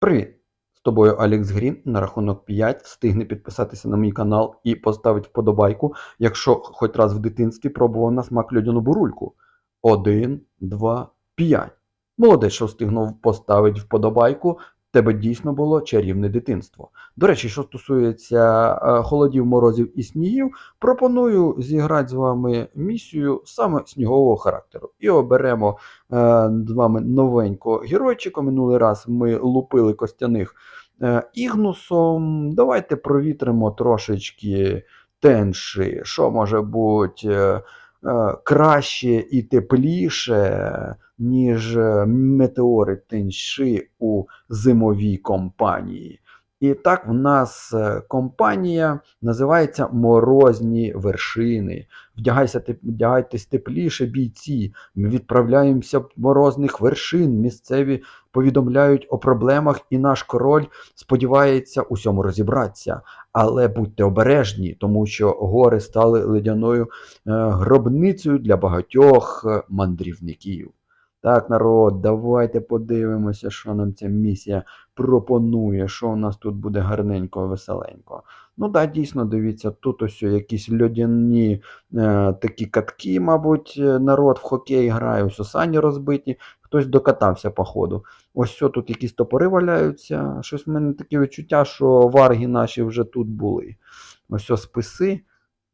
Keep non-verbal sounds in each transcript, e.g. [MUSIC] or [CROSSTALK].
Привіт! З тобою Алекс Грін на рахунок 5. Встигни підписатися на мій канал і поставити вподобайку, якщо хоч раз в дитинстві пробував на смак льодяну бурульку. 1, 2, 5. Молодець, що встигнув поставити вподобайку. Тебе дійсно було чарівне дитинство. До речі, що стосується е, холодів, морозів і снігів, пропоную зіграти з вами місію саме снігового характеру. І оберемо е, з вами новенького геройчика. Минулий раз ми лупили костяних е, ігнусом. Давайте провітримо трошечки тенші, що може бути краще і тепліше, ніж е, метеори тенші у зимовій компанії. І так в нас е, компанія називається Морозні вершини. Вдягайся, вдягайтесь тепліше, бійці. Ми відправляємося в морозних вершин. Місцеві повідомляють о проблемах, і наш король сподівається усьому розібратися. Але будьте обережні, тому що гори стали ледяною е, гробницею для багатьох е, мандрівників. Так, народ, давайте подивимося, що нам ця місія пропонує, що у нас тут буде гарненько, веселенько. Ну так, дійсно, дивіться, тут ось якісь льодяні е, такі катки, мабуть, е, народ в хокей грає, ось сані розбиті, хтось докатався, походу. Ось що тут якісь топори валяються. Щось в мене таке відчуття, що варги наші вже тут були. Ось ось списи.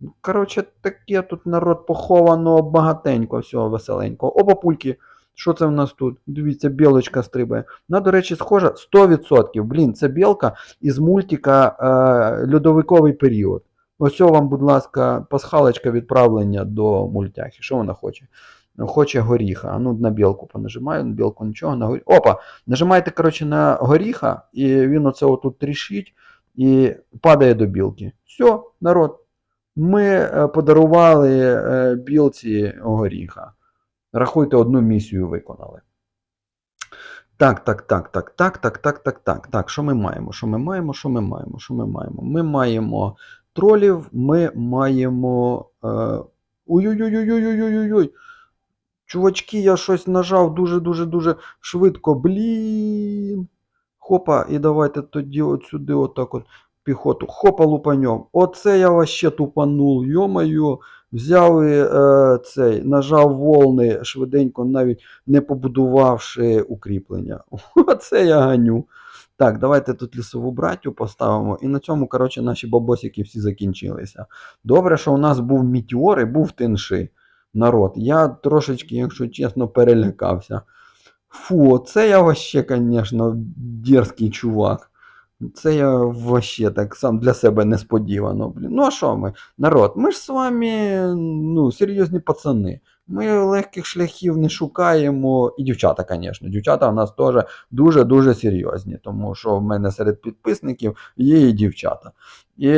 Ну, Коротше, таке тут народ поховано багатенько, всього веселенько. Опа, пульки. Що це в нас тут? Дивіться, білочка стрибає. Вона, до речі, схожа 100%. Блін, це білка із мультика е, Льодовиковий період. Ось вам, будь ласка, пасхалочка відправлення до мультяхи. Що вона хоче? Хоче горіха. А ну на білку понажимаю, на білку нічого, на горі. Опа! Нажимаєте, коротше, на горіха, і він оце отут тріщить і падає до білки. Все, народ. Ми е, подарували е, білці горіха. Рахуйте, одну місію виконали. Так, так, так, так, так, так, так, так, так. Так, що ми маємо? Що ми маємо? Що ми маємо? Що ми маємо? Ми маємо тролів, ми маємо. Е... Ой-ой-ой-ой-ой-ой-ой-ой. Чувачки, я щось нажав дуже-дуже-дуже швидко. Блін. Хопа, і давайте тоді от сюди, отак от піхоту. Хопа лупаньом. Оце я вообще тупанув. Йо-моє. Взяв е, цей, нажав волни швиденько, навіть не побудувавши укріплення. [LAUGHS] Оце я ганю. Так, давайте тут лісову браттю поставимо. І на цьому, коротше, наші бабосики всі закінчилися. Добре, що у нас був мітеор і був тинши. Народ. Я трошечки, якщо чесно, перелякався. Фу, це я вообще, звісно, дерзкий чувак. Це я вообще так сам для себе несподівано. Блін. Ну а що ми? Народ, ми ж з вами ну, серйозні пацани. Ми легких шляхів не шукаємо. І дівчата, звісно. Дівчата у нас теж дуже-дуже серйозні, тому що в мене серед підписників є і дівчата. І,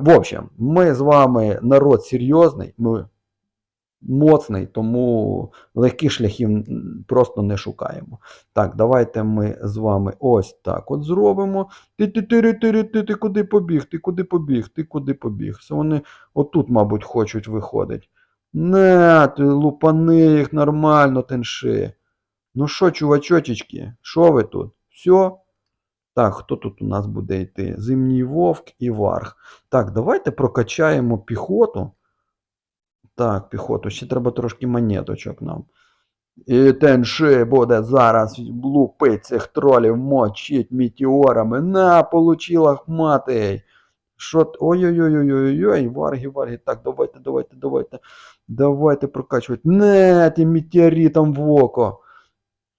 в общем, ми з вами народ серйозний, ми моцний, тому легких шляхів просто не шукаємо. Так, давайте ми з вами ось так от зробимо. Ти ти ти ти ти ти куди побіг? Ти куди побіг? Ти куди побіг? Це вони отут, мабуть, хочуть виходити. Не, ти лупани їх нормально, тенши. Ну що, чувачочечки, що ви тут? Все? Так, хто тут у нас буде йти? Зимній вовк і варг. Так, давайте прокачаємо піхоту. Так, піхоту, ще треба трошки монеточок нам. І тенши буде зараз лупить цих тролів, мочить метеорами. На, получила хматий. Що? Ой-ой-ой-ой-ой-ой, варги, варги. Так, давайте, давайте, давайте. Давайте прокачувати. Не, тим метеоритом в око.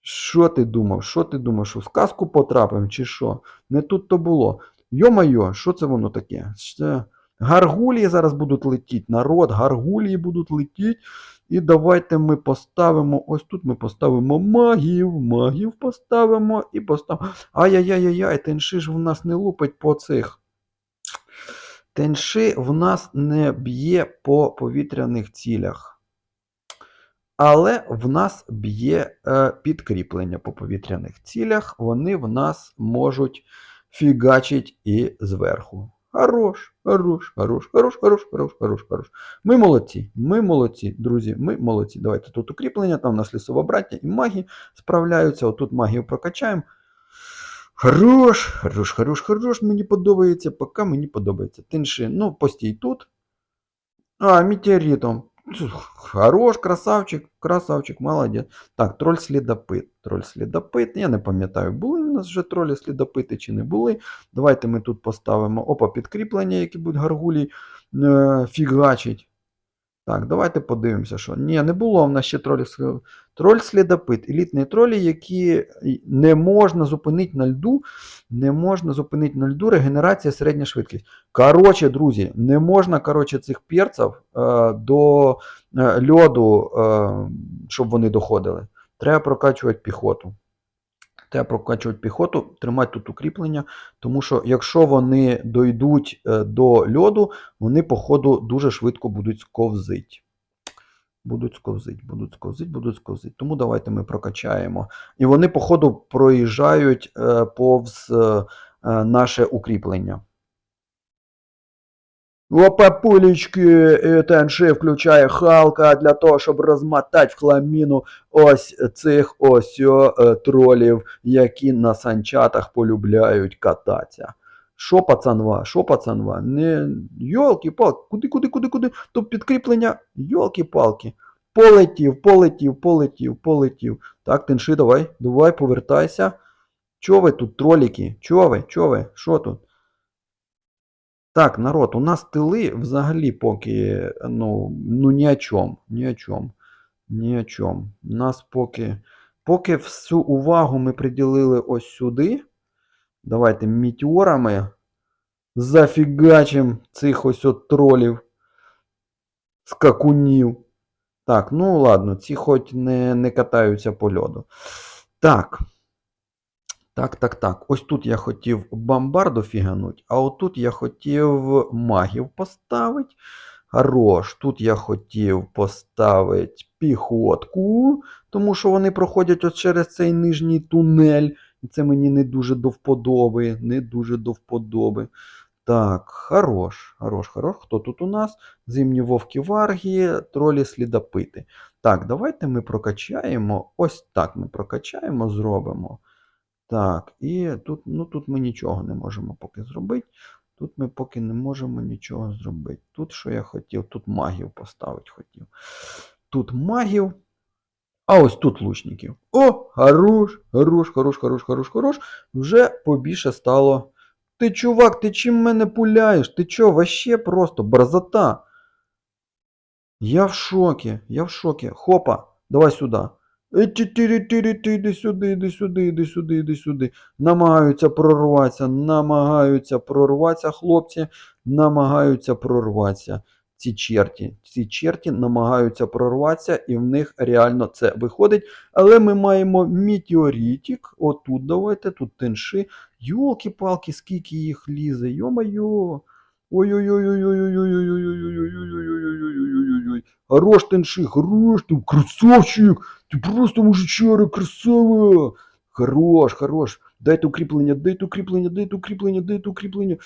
Що ти думав? Що ти думав? Що в сказку потрапив, чи що? Не тут то було. Йо-майо, що це воно таке? Це... Гаргулії зараз будуть летіти. Народ, гаргулії будуть летіти. І давайте ми поставимо. Ось тут ми поставимо магів. Магів поставимо і поставимо. Ай-яй-яй-яй, тенши ж в нас не лупить по цих. Тенши в нас не б'є по повітряних цілях. Але в нас б'є е, підкріплення по повітряних цілях. Вони в нас можуть фігачить і зверху. Хорош, хорош, хорош, хорош, хорош, хорош, хорош, хорош. Ми молодці, ми молодці, друзі, ми молодці. Давайте тут укріплення, там у нас лісова браття і маги справляються. Отут магію прокачаємо. Хорош, хорош, хорош, хорош, мені подобається, поки мені подобається. Тинши, ну, постій тут. А, метеоритом. Хорош, красавчик, красавчик, молодець. Так, троль слідопит. Троль слідопит. Я не пам'ятаю, були у нас вже тролі слідопити чи не були. Давайте ми тут поставимо опа, підкріплення, які будуть гаргулі е, фігачить. Так, давайте подивимося, що. Ні, не було в нас ще тролі. Троль слідопит. Елітні тролі, які не можна зупинити на льду. Не можна зупинити на льду регенерація середня швидкість. Коротше, друзі, не можна коротше, цих перців е, до е, льоду, е, щоб вони доходили. Треба прокачувати піхоту. Треба прокачувати піхоту, тримати тут укріплення, тому що якщо вони дойдуть е, до льоду, вони, походу, дуже швидко будуть сковзити. Будуть сковзить, будуть сковзити, будуть сковзити. Тому давайте ми прокачаємо. І вони, походу, проїжджають е, повз е, наше укріплення. Опа, пулечки, і ТНШ включає Халка для того, щоб розмотати в хламіну ось цих ось е, тролів, які на санчатах полюбляють кататися. Що, пацанва, що, пацанва? Не... Йолки-палки, куди, куди, куди, куди? То підкріплення, йолки-палки. Полетів, полетів, полетів, полетів. Так, Тенши, давай, давай, повертайся. Чо ви тут, троліки? Чо ви, чо ви, що тут? Так, народ, у нас тили взагалі поки ну, ну ні о чому, ні о чому, ні о чому. У нас поки, поки всю увагу ми приділили ось сюди. Давайте метеорами зафігачим цих ось от тролів, скакунів. Так, ну ладно, ці хоч не, не катаються по льоду. Так. Так, так, так. Ось тут я хотів бомбарду фігануть, а отут я хотів магів поставити. Хорош. Тут я хотів поставити піхотку, тому що вони проходять от через цей нижній тунель. І це мені не дуже до вподоби. Не дуже до вподоби. Так, хорош, хорош, хорош. Хто тут у нас? Зимні вовки варги, тролі слідопити. Так, давайте ми прокачаємо. Ось так ми прокачаємо, зробимо. Так, і тут, ну, тут ми нічого не можемо поки зробити. Тут ми поки не можемо нічого зробити. Тут що я хотів? Тут магів поставити хотів. Тут магів. А ось тут лучників. О, хорош, хорош, хорош, хорош, хорош, хорош. Вже побільше стало. Ти, чувак, ти чим мене пуляєш? Ти чо, вообще просто борзота. Я в шокі, я в шокі. Хопа, давай сюди. Іди сюди, іди сюди, іди сюди, іди сюди. Намагаються прорватися, намагаються прорватися, хлопці, намагаються прорватися. Ці черті, ці черті намагаються прорватися, і в них реально це виходить. Але ми маємо метеоритик. Отут давайте, тут тенши. Йолки-палки, скільки їх лізе, йо-майо. Ой-ой-ой-ой-ой-ой-ой-ой-ой-ой-ой-ой-ой-ой-ой-ой. Хорош тенши, хорош ты, красавчик! Ти просто мужичара, красава! Хорош, хорош. Дайте укріплення, дайте укріплення, дайте укріплення, дайте укріплення.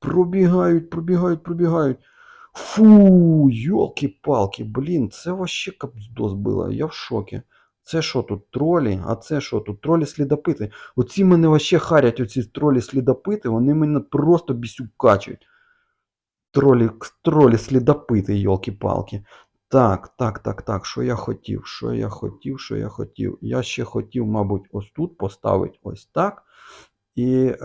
Пробігають, пробігають, пробігають. Фу, йолки-палки, блін, це вообще капздос було, я в шокі. Це що тут, тролі? А це що тут? Тролі слідопити. Оці мене вообще харять, оці тролі слідопити, вони мене просто бісюкачують. Тролі, тролі слідопити, йолки-палки. Так, так, так, так. Що я хотів? Що я хотів, що я хотів? Я ще хотів, мабуть, ось тут поставити ось так. І е,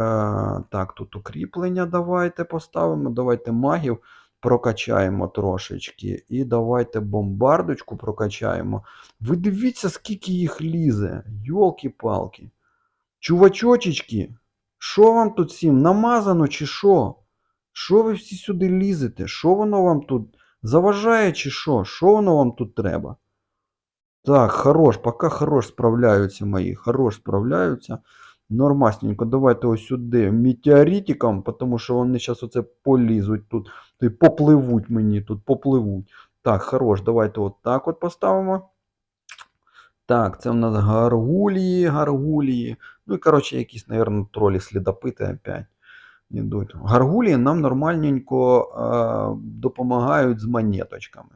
так, тут укріплення давайте поставимо. Давайте магів прокачаємо трошечки. І давайте бомбардочку прокачаємо. Ви дивіться, скільки їх лізе. Йолки-палки. Чувачочечки, що вам тут всім? Намазано чи що? Що ви всі сюди лізете? Що воно вам тут заважає чи що? Що воно вам тут треба? Так, хорош, поки хорош справляються мої. Хорош справляються. Нормасненько, давайте ось сюди метеоритиком, тому що вони зараз оце полізуть тут. Ти попливуть мені тут, попливуть. Так, хорош, давайте от так от поставимо. Так, це в нас гаргулії, гаргулії. Ну і, коротше, якісь, мабуть, тролі слідопити опять ідуть. Гаргулії нам нормальненько е, допомагають з монеточками.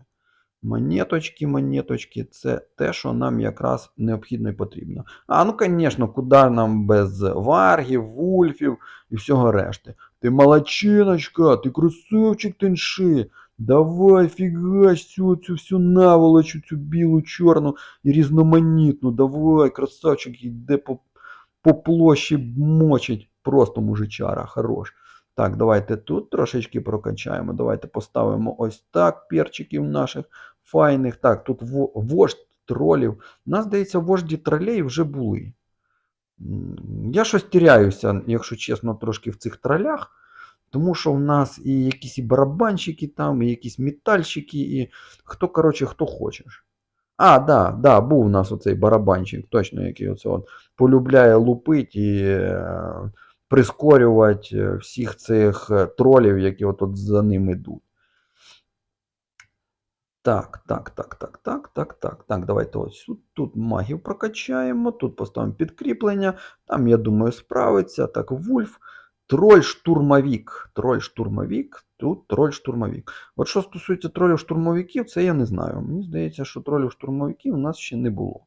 Монеточки, монеточки, це те, що нам якраз необхідно і потрібно. А ну, звісно, куди нам без варгів, вульфів і всього решти. Ти молодчиночка, ти красавчик тенши. Давай фігач цю, цю всю наволочу, цю білу, чорну і різноманітну. Давай, красавчик, йде по, по площі мочить. Просто мужичара, хорош. Так, давайте тут трошечки прокачаємо. Давайте поставимо ось так перчиків наших файних. Так, тут вождь тролів. У нас, здається, вожді тролей вже були. Я щось тіряюся, якщо чесно, трошки в цих тролях. Тому що в нас і якісь і барабанщики там, і якісь метальщики, і хто, коротше, хто хочеш. А, да, да, був у нас оцей барабанщик, точно, який оце от полюбляє лупить і е, прискорювати е, всіх цих е, тролів, які от, от за ним ідуть. Так, так, так, так, так, так, так. Так, давайте ось тут, тут магів прокачаємо, тут поставимо підкріплення. Там, я думаю, справиться. Так, Вульф. Троль-штурмовік. Троль-штурмовік, тут троль-штурмовік. От що стосується тролів-штурмовиків, це я не знаю. Мені здається, що тролів-штурмовиків у нас ще не було.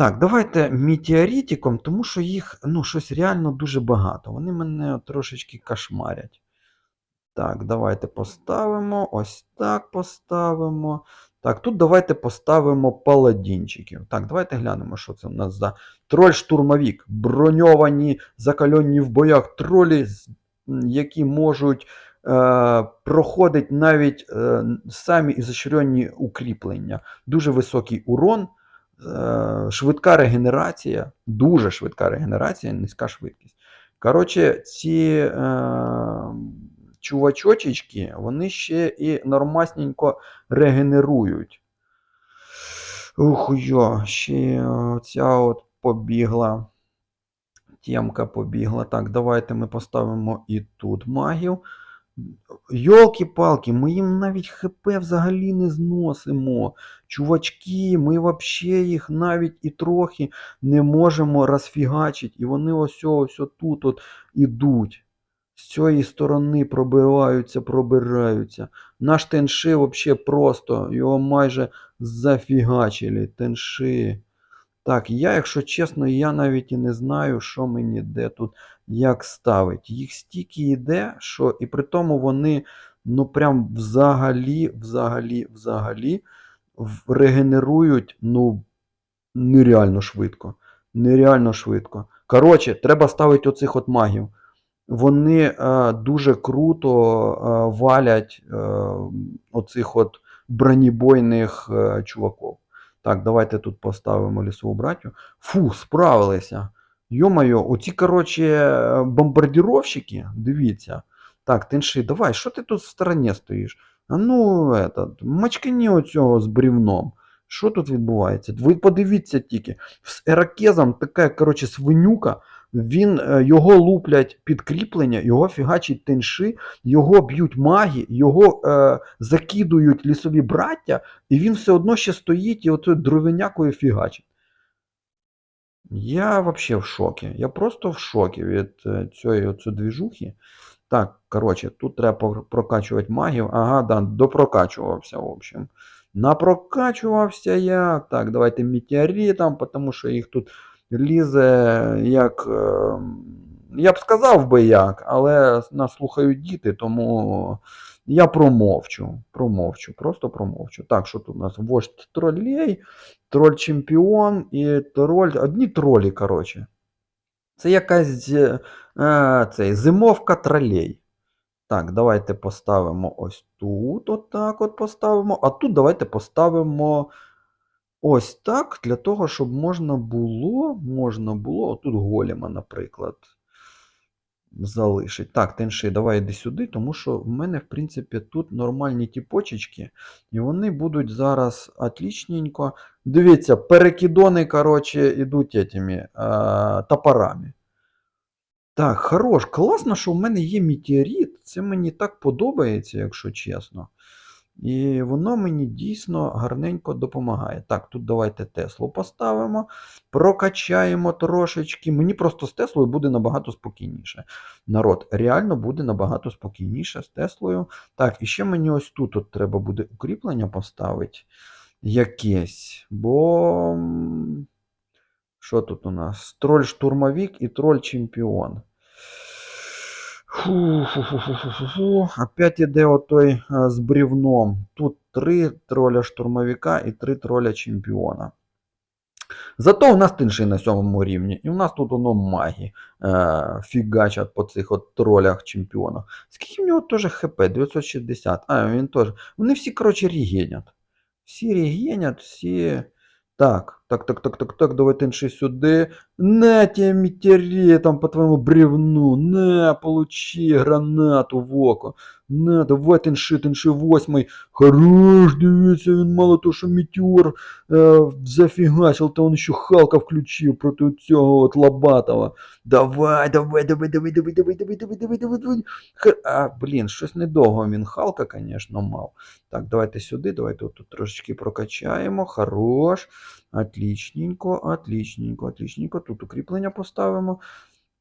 Так, давайте метеоритиком, тому що їх ну, щось реально дуже багато. Вони мене трошечки кошмарять. Так, давайте поставимо. Ось так поставимо. Так, тут давайте поставимо паладінчиків. Так, давайте глянемо, що це у нас за троль-штурмовік. Броньовані, закальонні в боях тролі, які можуть е, проходити навіть е, самі ізощренні укріплення. Дуже високий урон, швидка регенерація, дуже швидка регенерація, низька швидкість. Коротше, ці е, чувачочечки, вони ще і нормасненько регенерують. Ух, йо, ще ця от побігла. Темка побігла. Так, давайте ми поставимо і тут магів. Йолки-палки, ми їм навіть ХП взагалі не зносимо. Чувачки, ми взагалі їх навіть і трохи не можемо розфігачити. І вони ось ось тут от ідуть. З цієї сторони пробираються, пробираються. Наш Тенши взагалі просто, його майже зафігачили. Тенши. Так, я, якщо чесно, я навіть і не знаю, що мені де тут як ставить. Їх стільки йде, що і при тому вони, ну прям взагалі, взагалі, взагалі регенерують, ну, нереально швидко. Нереально швидко. Коротше, треба ставити оцих от магів. Вони е, дуже круто е, валять е, оцих от бронебойних е, чуваків. Так, давайте тут поставимо лісову братю. Фу, справилися. Йо-моє, оці, коротше, бомбардіровщики, дивіться. Так, тинши, давай, що ти тут в стороні стоїш? А ну, этот, мачкані оцього з брівном. Що тут відбувається? Ви подивіться тільки. З еракезом така, коротше, свинюка. Він, е, його луплять підкріплення, його фігачать тенши, його б'ють маги, його е, закидують лісові браття, і він все одно ще стоїть і оцю дровинякою фігачить. Я взагалі в шокі. Я просто в шокі від е, цієї двіжухи. Так, коротше, тут треба прокачувати магів. Ага, да, допрокачувався, в общем. Напрокачувався я. Так, давайте метеоритом, тому що їх тут лізе як. е, Я б сказав би як, але нас слухають діти, тому я промовчу. Промовчу, просто промовчу. Так, що тут у нас? Вождь тролей, троль чемпіон і троль. Одні тролі, коротше. Це якась е, цей, зимовка тролей. Так, давайте поставимо ось тут, отак от поставимо. А тут давайте поставимо ось так, для того, щоб можна було, можна було, отут голема, наприклад, залишить. Так, Тенши, давай йди сюди, тому що в мене, в принципі, тут нормальні ті почечки, і вони будуть зараз отлічненько. Дивіться, перекидони, коротше, ідуть этими, а, топорами. Так, хорош. Класно, що в мене є метеорит. Це мені так подобається, якщо чесно. І воно мені дійсно гарненько допомагає. Так, тут давайте Теслу поставимо, прокачаємо трошечки. Мені просто з Теслою буде набагато спокійніше. Народ, реально буде набагато спокійніше з Теслою. Так, і ще мені ось тут от треба буде укріплення поставити якесь. Бо. Що тут у нас? Троль штурмовик і троль чемпіон. Фу, фу, фу, фу, фу, фу. Опять іде отой е, з брівном. Тут три троля штурмовика і три троля чемпіона. Зато у нас тинші на сьомому рівні, і у нас тут воно магі е, фігачать по цих от тролях чемпіонах. Скільки в нього теж хп? 960. А, він теж. Вони всі, коротше, регенять. Всі регенять, всі. Так, так, так, так, так, так, давай тинши сюди. На тебе метеоритом по твоєму бревну. На, получи гранату в око. На, давай тинши, тинши восьмий. Хорош, дивіться, він мало того, що метеор е, зафігачив, то він ще Халка включив проти цього от Лобатова. Давай, давай, давай, давай, давай, давай, давай, давай, давай, давай, давай. Х- А, блін, щось недовго він Халка, звісно, мав. Так, давайте сюди, давайте тут трошечки прокачаємо. Хорош. Отлічненько, отлічненько, отлічненько. Тут укріплення поставимо.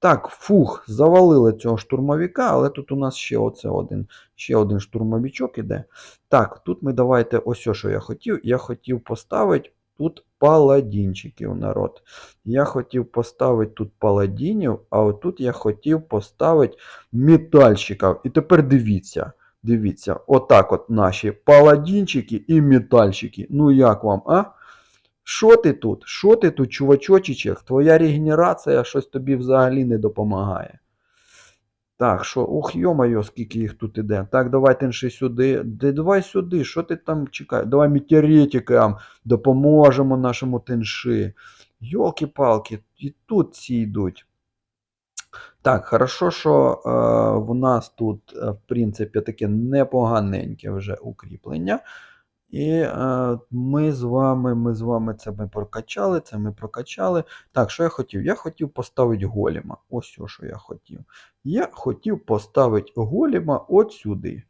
Так, фух, завалили цього штурмовика, але тут у нас ще оце один, ще один штурмовичок іде. Так, тут ми давайте ось що я хотів. Я хотів поставити тут паладінчиків, народ. Я хотів поставити тут паладінів, а отут я хотів поставити метальщиків. І тепер дивіться. Дивіться, отак от наші паладінчики і метальщики. Ну як вам, а? Що ти тут? Що ти тут, чувачочичек? Твоя регенерація щось тобі взагалі не допомагає. Так, що, ох, йо-моє, скільки їх тут іде. Так, давай тинши сюди. Де, давай сюди, що ти там чекаєш? Давай метеоритикам допоможемо нашому тинши. Йолки-палки, і тут ці йдуть. Так, хорошо, що е, в нас тут, е, в принципі, таке непоганеньке вже укріплення. І е, ми з вами, ми з вами це ми прокачали, це ми прокачали. Так, що я хотів? Я хотів поставити голіма. Ось що, що я хотів. Я хотів поставити голіма от сюди.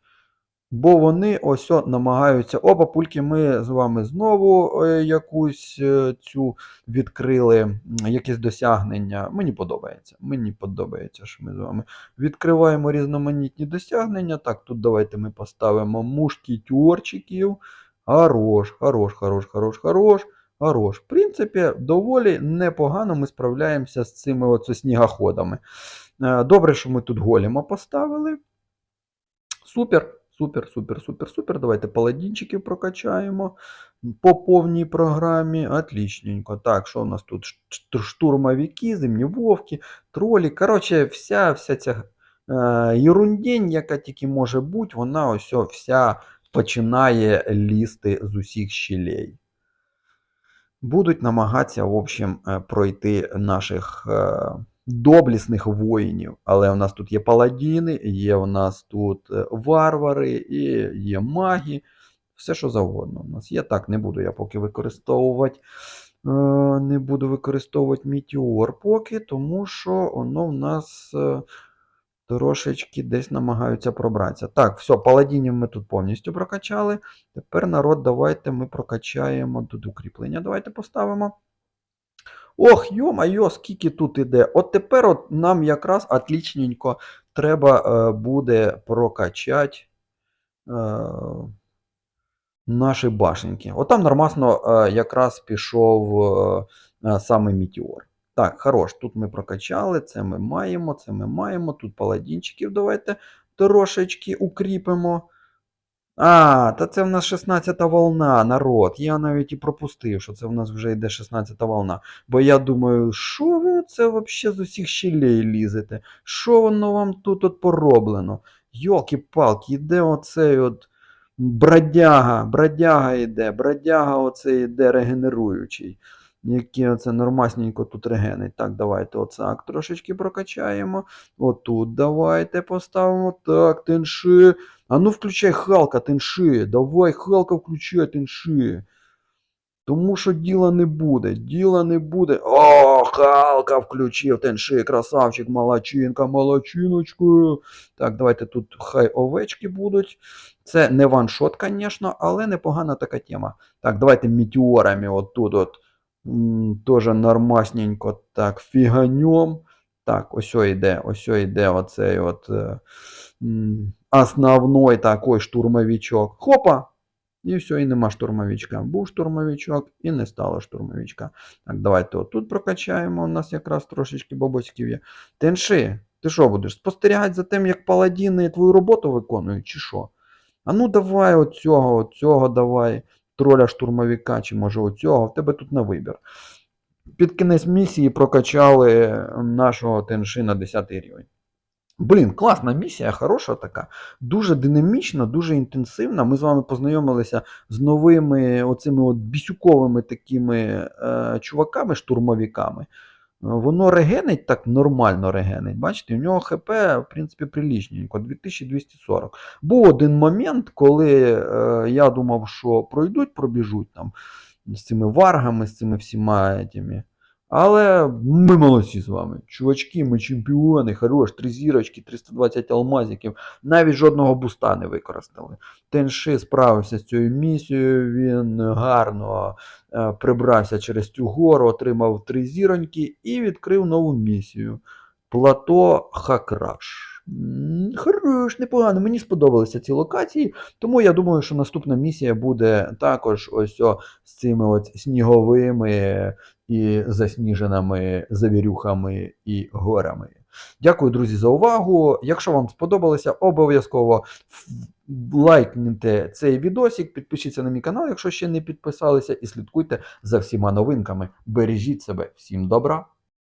Бо вони ось о намагаються. О, папульки, ми з вами знову е, якусь е, цю відкрили, м, якесь досягнення. Мені подобається. Мені подобається, що ми з вами відкриваємо різноманітні досягнення. Так, тут давайте ми поставимо мушкетюрчиків. Хорош, хорош, хорош, хорош, хорош, хорош. В принципі, доволі непогано ми справляємося з цими оце снігоходами. Е, Добре, що ми тут голіма поставили. Супер, супер, супер, супер, супер. Давайте паладінчиків прокачаємо по повній програмі. Отлічненько. Так, що у нас тут? Штурмовики, зимні вовки, тролі. Коротше, вся, вся ця е, ерундень, яка тільки може бути, вона ось вся починає лізти з усіх щілей. Будуть намагатися, в общем, е, пройти наших е, доблісних воїнів. Але у нас тут є паладіни, є у нас тут е, варвари, і є маги. Все, що завгодно. У нас є так, не буду я поки використовувати. Не буду використовувати Мітіор поки, тому що воно в нас трошечки десь намагаються пробратися. Так, все, паладінів ми тут повністю прокачали. Тепер народ, давайте ми прокачаємо тут укріплення. Давайте поставимо. Ох, йо-майо, скільки тут іде. От тепер от нам якраз отлічненько треба е, буде прокачати е, наші башеньки. От там нормасно е, якраз пішов е, саме Мітіор. Так, хорош, тут ми прокачали, це ми маємо, це ми маємо. Тут паладінчиків давайте трошечки укріпимо. А, та це в нас 16-та волна, народ. Я навіть і пропустив, що це в нас вже йде 16-та волна. Бо я думаю, що ви це взагалі з усіх щелей лізете? Що воно вам тут от пороблено? Йолки-палки, іде оцей от бродяга, бродяга йде, бродяга оцей йде регенеруючий. Які оце нормасненько тут регенить. Так, давайте оцак трошечки прокачаємо. Отут давайте поставимо. Так, тенши. А ну включай Халка, тенши. Давай, Халка, включай, тенши. Тому що діла не буде, діла не буде. О, Халка включив тенши, красавчик, молодчинка, молодчиночкою. Так, давайте тут хай овечки будуть. Це не ваншот, звісно, але непогана така тема. Так, давайте метеорами отут от. Тоже нормасненько. Так, фіганьом. Так, ось йде, ось йде оцей от е, м, основной такой штурмовичок. Хопа! І все, і нема штурмовичка. Був штурмовичок і не стало штурмовичка. Так, давайте отут прокачаємо. У нас якраз трошечки бабоськів є. Тенши, ти що будеш? Спостерігати за тим, як паладіни твою роботу виконують, чи що? А ну давай оцього, оцього давай. Троля штурмовика, чи може оцього, в тебе тут на вибір. Під кінець місії прокачали нашого тенши на 10 рівень. Блін, класна місія, хороша така. Дуже динамічна, дуже інтенсивна. Ми з вами познайомилися з новими оцими от бісюковими такими е, чуваками, штурмовиками. Е, Воно регенить так нормально регенить. Бачите, у нього ХП, в принципі, прилічненько, 2240. Був один момент, коли е, я думав, що пройдуть, пробіжуть там з цими варгами, з цими всіма этими. Але ми молодці з вами. Чувачки, ми чемпіони, хорош, три зірочки, 320 алмазиків. Навіть жодного буста не використали. Тенши справився з цією місією, він гарно е, прибрався через цю гору, отримав три зіроньки і відкрив нову місію. Плато Хакраш. Хорош, непогано. Мені сподобалися ці локації, тому я думаю, що наступна місія буде також ось о, з цими от сніговими і засніженими завірюхами і горами. Дякую, друзі, за увагу. Якщо вам сподобалося, обов'язково лайкніть цей відосик, підпишіться на мій канал, якщо ще не підписалися, і слідкуйте за всіма новинками. Бережіть себе. Всім добра!